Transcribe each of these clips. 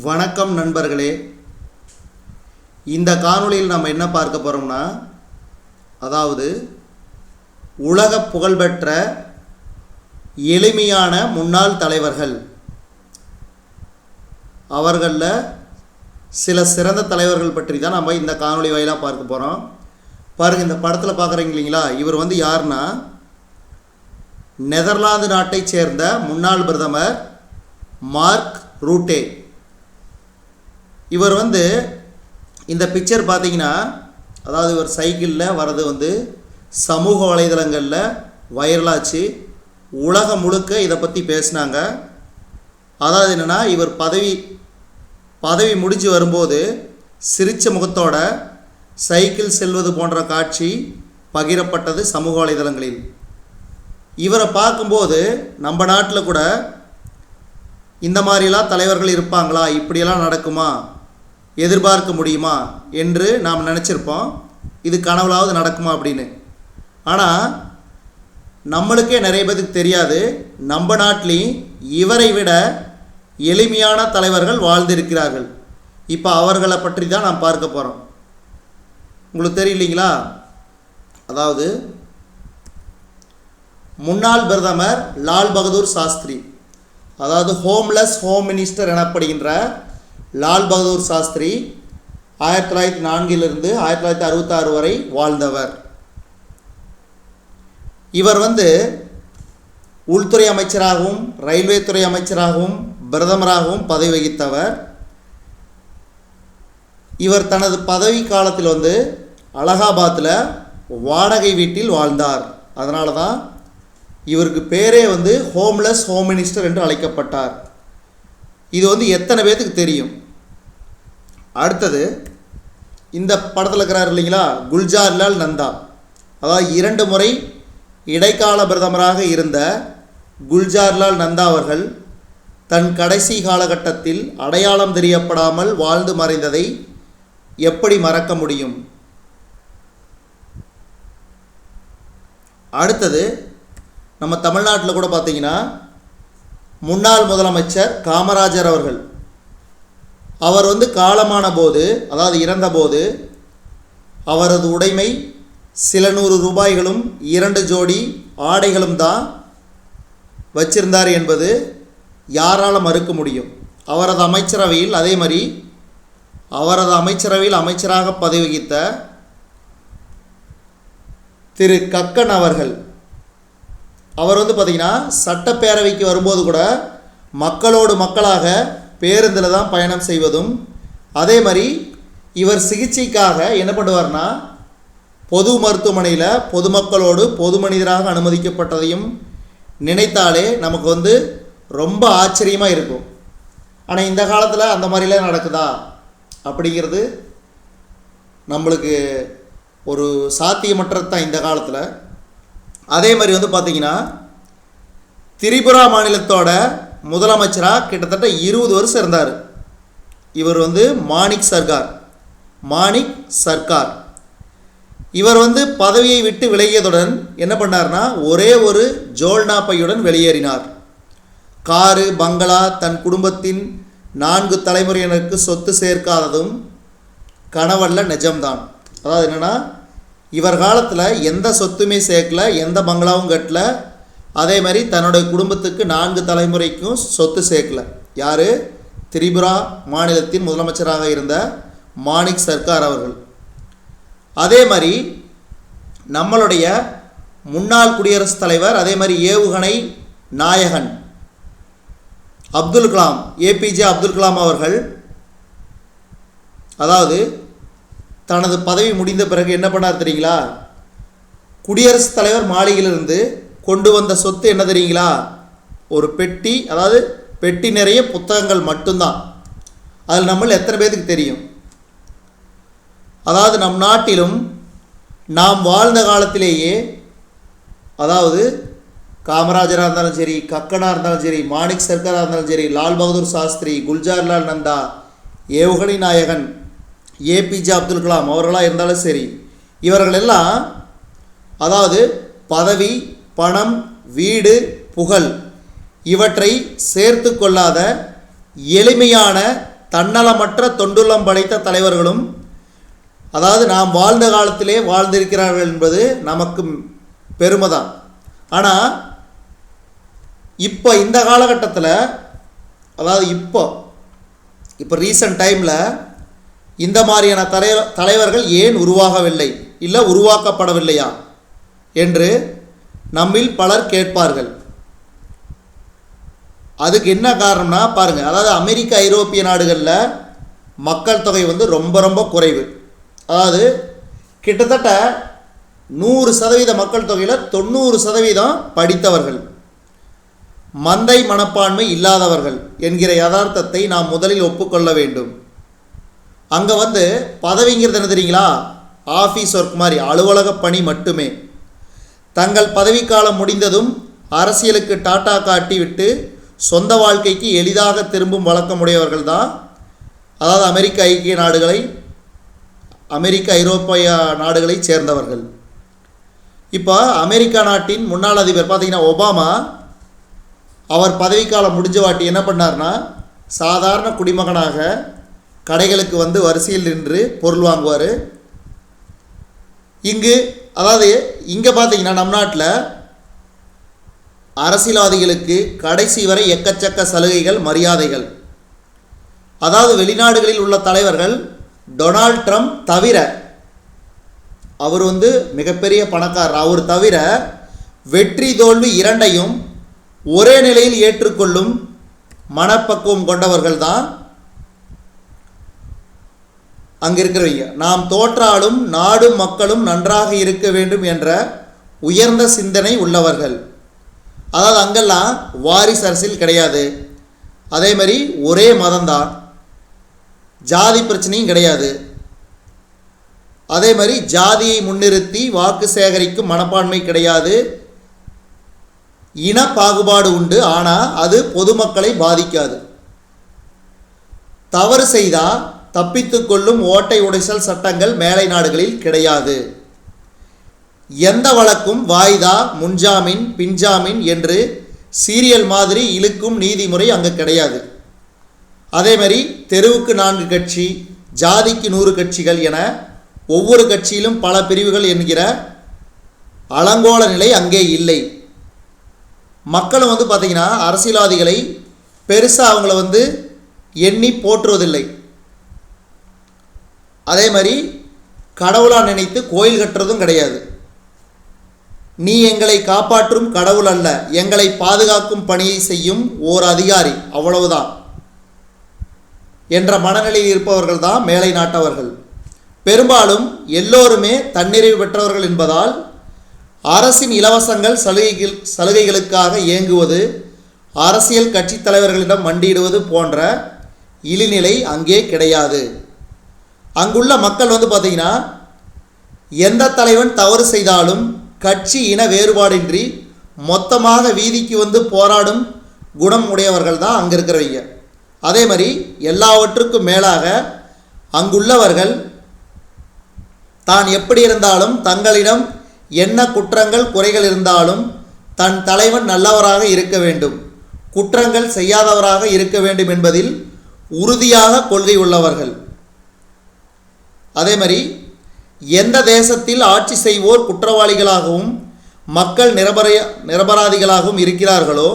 வணக்கம் நண்பர்களே. இந்த காணொளியில் நம்ம என்ன பார்க்க போகிறோம்னா அதாவது உலக புகழ்பெற்ற எளிமையான முன்னாள் தலைவர்கள். அவர்களில் சில சிறந்த தலைவர்கள் பற்றி தான் நம்ம இந்த காணொளி வாயிலாக பார்க்க போகிறோம் பாருங்கள் இந்த படத்தில் பார்க்குறீங்க இல்லைங்களா? இவர் வந்து யாருன்னா நெதர்லாந்து நாட்டைச் சேர்ந்த முன்னாள் பிரதமர் மார்க் ரூட்டே. இவர் வந்து இந்த பிக்சர் பார்த்தீங்கன்னா அதாவது இவர் சைக்கிளில் வர்றது வந்து சமூக வலைதளங்களில் வைரலாச்சு உலகம் முழுக்க இதை பற்றி பேசினாங்க. அதாவது என்னென்னா இவர் பதவி பதவி முடிஞ்சு வரும்போது சிரித்த முகத்தோட சைக்கிள் செல்வது போன்ற காட்சி பகிரப்பட்டது சமூக வலைதளங்களில். இவரை பார்க்கும்போது நம்ம நாட்டில் கூட இந்த மாதிரிலாம் தலைவர்கள் இருப்பாங்களா? இப்படியெல்லாம் நடக்குமா? எதிர்பார்க்க முடியுமா என்று நாம் நினச்சிருப்போம். இது கனவுலாவது நடக்குமா அப்படின்னு. ஆனால் நம்மளுக்கே நிறைய பேருக்கு தெரியாது. நம்ம நாட்டிலையும் இவரை விட எளிமையான தலைவர்கள் வாழ்ந்திருக்கிறார்கள். இப்போ அவர்களை பற்றி தான் நாம் பார்க்க போகிறோம் உங்களுக்கு தெரியலீங்களா? அதாவது முன்னாள் பிரதமர் லால் பகதூர் சாஸ்திரி அதாவது ஹோம்லெஸ் ஹோம் மினிஸ்டர் எனப்படுகின்ற லால் பகதூர் சாஸ்திரி ஆயிரத்தி தொள்ளாயிரத்தி நான்கிலிருந்து ஆயிரத்தி தொள்ளாயிரத்தி அறுபத்தாறு வரை வாழ்ந்தவர். இவர் வந்து உள்துறை அமைச்சராகவும் ரயில்வே துறை அமைச்சராகவும் பிரதமராகவும் பதவி வகித்தவர். இவர் தனது பதவி காலத்தில் வந்து அலகாபாத்தில் வாடகை வீட்டில் வாழ்ந்தார். அதனால தான் இவருக்கு பேரே வந்து ஹோம்லெஸ் ஹோம் மினிஸ்டர் என்று அழைக்கப்பட்டார். இது வந்து எத்தனை பேர்த்துக்கு தெரியும்? அடுத்தது இந்த படத்தில் இருக்கிறார் இல்லைங்களா? குல்ஜார்லால் நந்தா. அதாவது இரண்டு முறை இடைக்கால பிரதமராக இருந்த குல்ஜார்லால் நந்தா அவர்கள் தன் கடைசி காலகட்டத்தில் அடையாளம் தெரியப்படாமல் வாழ்ந்து மறைந்ததை எப்படி மறக்க முடியும்? அடுத்தது நம்ம தமிழ்நாட்டில் கூட பார்த்தீங்கன்னா முன்னாள் முதலமைச்சர் காமராஜர் அவர்கள். அவர் வந்து காலமான போது அதாவது இறந்தபோது அவரது உடைமை சில நூறு ரூபாய்களும் இரண்டு ஜோடி ஆடைகளும் தான் வச்சிருந்தார் என்பது யாரால் மறுக்க முடியும். அவரது அமைச்சரவையில் அதே மாதிரி அவரது அமைச்சரவையில் அமைச்சராக பதவி வகித்த திரு கக்கன் அவர்கள் அவர் வந்து பார்த்திங்கன்னா சட்டப்பேரவைக்கு வரும்போது கூட மக்களோடு மக்களாக பேருந்தில் தான் பயணம் செய்வதும் அதே மாதிரி இவர் சிகிச்சைக்காக என்ன பண்ணுவார்னா பொது மருத்துவமனையில் பொதுமக்களோடு பொது மனிதராக அனுமதிக்கப்பட்டதையும் நினைத்தாலே நமக்கு வந்து ரொம்ப ஆச்சரியமாக இருக்கும். ஆனால் இந்த காலத்தில் அந்த மாதிரிலாம் நடக்குதா? அப்படிங்கிறது நம்மளுக்கு ஒரு சாத்தியமற்றது தான் இந்த காலத்தில். அதே மாதிரி வந்து பார்த்திங்கன்னா திரிபுரா மாநிலத்தோட முதலமைச்சராக கிட்டத்தட்ட இருபது வருஷம் இருந்தார். இவர் வந்து மாணிக் சர்கார். மாணிக் சர்கார். இவர் வந்து பதவியை விட்டு விலகியதுடன் என்ன பண்ணார்னா ஒரே ஒரு ஜோல்னா பையுடன் வெளியேறினார். காரு பங்களா தன் குடும்பத்தின் நான்கு தலைமுறையினருக்கு சொத்து சேர்க்காததும் கனவல்ல நிஜம்தான். அதாவது என்னென்னா இவர் காலத்தில் எந்த சொத்துமே சேர்க்கல எந்த பங்களாவும் கட்டல அதே மாதிரி தன்னுடைய குடும்பத்துக்கு நான்கு தலைமுறைக்கும் சொத்து சேர்க்கல. யார்? திரிபுரா மாநிலத்தின் முதலமைச்சராக இருந்த மாணிக் சர்க்கார் அவர்கள். அதே மாதிரி நம்மளுடைய முன்னாள் குடியரசுத் தலைவர் அதே மாதிரி ஏவுகணை நாயகன் அப்துல் கலாம் ஏபிஜே அப்துல் கலாம் அவர்கள் அதாவது தனது பதவி முடிந்த பிறகு என்ன பண்ணார் தெரியுங்களா? குடியரசுத் தலைவர் மாளிகையிலிருந்து கொண்டு வந்த சொத்து என்ன தெரியுங்களா? ஒரு பெட்டி அதாவது பெட்டி நிறைய புத்தகங்கள் மட்டும்தான். அதில் நம்மள் எத்தனை பேருக்கு தெரியும்? அதாவது நம் நாட்டிலும் நாம் வாழ்ந்த காலத்திலேயே அதாவது காமராஜராக இருந்தாலும் சரி கக்கனாக இருந்தாலும் சரி மாணிக் சர்க்கராக இருந்தாலும் சரி லால் பகதூர் சாஸ்திரி குல்ஜார்லால் நந்தா ஏவுகணை நாயகன் ஏபிஜே அப்துல் கலாம் அவர்களாக இருந்தாலும் சரி இவர்கள் எல்லாம் அதாவது பதவி பணம் வீடு புகழ் இவற்றை சேர்த்து கொள்ளாத எளிமையான தன்னலமற்ற தொண்டுள்ளம் படைத்த தலைவர்களும் அதாவது நாம் வாழ்ந்த காலத்திலே வாழ்ந்திருக்கிறார்கள் என்பது நமக்கு பெருமை தான் ஆனால் இப்போ இந்த காலகட்டத்தில் அதாவது இப்போ இப்போ ரீசன்ட் டைமில் இந்த மாதிரியான தலைவர் தலைவர்கள் ஏன் உருவாகவில்லை? இல்லை உருவாக்கப்படவில்லையா? என்று நம்மில் பலர் கேட்பார்கள். அதுக்கு என்ன காரணம்னா பாருங்கள் அதாவது அமெரிக்க ஐரோப்பிய நாடுகளில் மக்கள் தொகை வந்து ரொம்ப ரொம்ப குறைவு. அதாவது கிட்டத்தட்ட நூறு சதவீத மக்கள் தொகையில் தொண்ணூறு சதவீதம் படித்தவர்கள். மந்தை மனப்பான்மை இல்லாதவர்கள் என்கிற யதார்த்தத்தை நாம் முதலில் ஒப்புக்கொள்ள வேண்டும். அங்கே வந்து பதவிங்கிறது என்ன தெரியுங்களா? ஆஃபீஸ் ஒர்க் மாதிரி அலுவலக பணி மட்டுமே. தங்கள் பதவிக்காலம் முடிந்ததும் அரசியலுக்கு டாட்டா காட்டி விட்டு சொந்த வாழ்க்கைக்கு எளிதாக திரும்பும் வழக்கமுடையவர்கள் தான் அதாவது அமெரிக்க ஐக்கிய நாடுகளை அமெரிக்க ஐரோப்பிய நாடுகளைச் சேர்ந்தவர்கள். இப்போ அமெரிக்கா நாட்டின் முன்னாள் அதிபர் பார்த்தீங்கன்னா ஒபாமா அவர் பதவிக்காலம் முடிஞ்ச வாட்டி என்ன பண்ணார்னா சாதாரண குடிமகனாக கடைகளுக்கு வந்து வரிசையில் நின்று பொருள் வாங்குவார். இங்கு அதாவது இங்கே பார்த்தீங்கன்னா நம் நாட்டில் அரசியல்வாதிகளுக்கு கடைசி வரை எக்கச்சக்க சலுகைகள் மரியாதைகள். அதாவது வெளிநாடுகளில் உள்ள தலைவர்கள் டொனால்ட் ட்ரம்ப் தவிர அவர் வந்து மிகப்பெரிய பணக்காரர். அவர் தவிர வெற்றி தோல்வி இரண்டையும் ஒரே நிலையில் ஏற்றுக்கொள்ளும் மனப்பக்குவம் கொண்டவர்கள் தான் அங்கே இருக்கிறவங்க நாம் தோற்றாலும் நாடும் மக்களும் நன்றாக இருக்க வேண்டும் என்ற உயர்ந்த சிந்தனை உள்ளவர்கள். அதாவது அங்கெல்லாம் வாரிசு அரசியல் கிடையாது. அதே மாதிரி ஒரே மதம்தான். ஜாதி பிரச்சனையும் கிடையாது. அதே மாதிரி ஜாதியை முன்னிறுத்தி வாக்கு சேகரிக்கும் மனப்பான்மை கிடையாது. இன பாகுபாடு உண்டு ஆனால் அது பொதுமக்களை பாதிக்காது. தவறு செய்தால் தப்பித்துக்கொள்ளும் ஓட்டை உடைசல் சட்டங்கள் மேலை நாடுகளில் கிடையாது. எந்த வழக்கும் வாய்தா முன்ஜாமீன் பின்ஜாமீன் என்று சீரியல் மாதிரி இழுக்கும் நீதிமுறை அங்கே கிடையாது. அதே மாதிரி தெருவுக்கு நான்கு கட்சி ஜாதிக்கு நூறு கட்சிகள் என ஒவ்வொரு கட்சியிலும் பல பிரிவுகள் என்கிற அலங்கோல நிலை அங்கே இல்லை. மக்களும் வந்து பார்த்திங்கன்னா அரசியல்வாதிகளை பெருசாக அவங்கள வந்து எண்ணி போற்றுவதில்லை. அதே மாதிரி கடவுளாக நினைத்து கோயில் கட்டுறதும் கிடையாது. நீ எங்களை காப்பாற்றும் கடவுள் அல்ல. எங்களை பாதுகாக்கும் பணியை செய்யும் ஓர் அதிகாரி. அவ்வளவுதான். என்ற மனநிலையில் இருப்பவர்கள் தான் மேலை நாட்டவர்கள். பெரும்பாலும் எல்லோருமே தன்னிறைவு பெற்றவர்கள் என்பதால் அரசின் இலவசங்கள் சலுகைகள் சலுகைகளுக்காக இயங்குவது அரசியல் கட்சித் தலைவர்களிடம் மண்டியிடுவது போன்ற இழிநிலை அங்கே கிடையாது. அங்குள்ள மக்கள் வந்து பார்த்திங்கன்னா எந்த தலைவன் தவறு செய்தாலும் கட்சி இன வேறுபாடின்றி மொத்தமாக வீதிக்கு வந்து போராடும் குணம் உடையவர்கள் தான் அங்கே இருக்கிறவங்க. அதே மாதிரி எல்லாவற்றுக்கும் மேலாக அங்குள்ளவர்கள் தான் எப்படி இருந்தாலும் தங்களிடம் என்ன குற்றங்கள் குறைகள் இருந்தாலும் தன் தலைவன் நல்லவராக இருக்க வேண்டும். குற்றங்கள் செய்யாதவராக இருக்க வேண்டும் என்பதில் உறுதியாக கொள்கை உள்ளவர்கள். அதே மாதிரி எந்த தேசத்தில் ஆட்சி செய்வோர் குற்றவாளிகளாகவும் மக்கள் நிரபரைய நிரபராதிகளாகவும் இருக்கிறார்களோ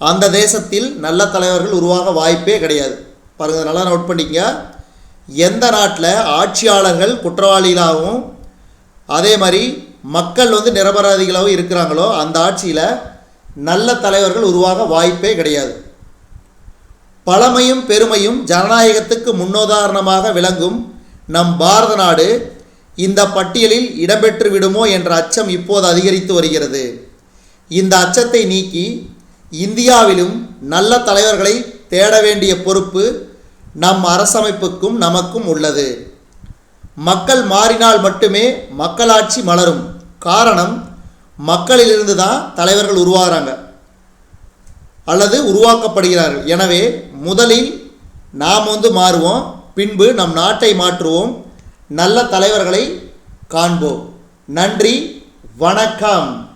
அந்த தேசத்தில் நல்ல தலைவர்கள் உருவாக வாய்ப்பே கிடையாது. பாருங்கள் நல்லா நோட் பண்ணிக்க எந்த நாட்டில் ஆட்சியாளர்கள் குற்றவாளிகளாகவும் அதே மாதிரி மக்கள் வந்து நிரபராதிகளாகவும் இருக்கிறாங்களோ அந்த ஆட்சியில் நல்ல தலைவர்கள் உருவாக வாய்ப்பே கிடையாது. பழமையும் பெருமையும் ஜனநாயகத்துக்கு முன்னுதாரணமாக விளங்கும் நம் பாரத நாடு இந்த பட்டியலில் இடம்பெற்று விடுமோ என்ற அச்சம் இப்போது அதிகரித்து வருகிறது. இந்த அச்சத்தை நீக்கி இந்தியாவிலும் நல்ல தலைவர்களை தேட வேண்டிய பொறுப்பு நம் அரசமைப்புக்கும் நமக்கும் உள்ளது. மக்கள் மாறினால் மட்டுமே மக்களாட்சி மலரும். காரணம் மக்களிலிருந்து தான் தலைவர்கள் உருவாகிறாங்க. அல்லது உருவாக்கப்படுகிறார்கள். எனவே முதலில் நாம் வந்து மாறுவோம். பின்பு நம் நாட்டை மாற்றுவோம். நல்ல தலைவர்களை காண்போம். நன்றி. வணக்கம்.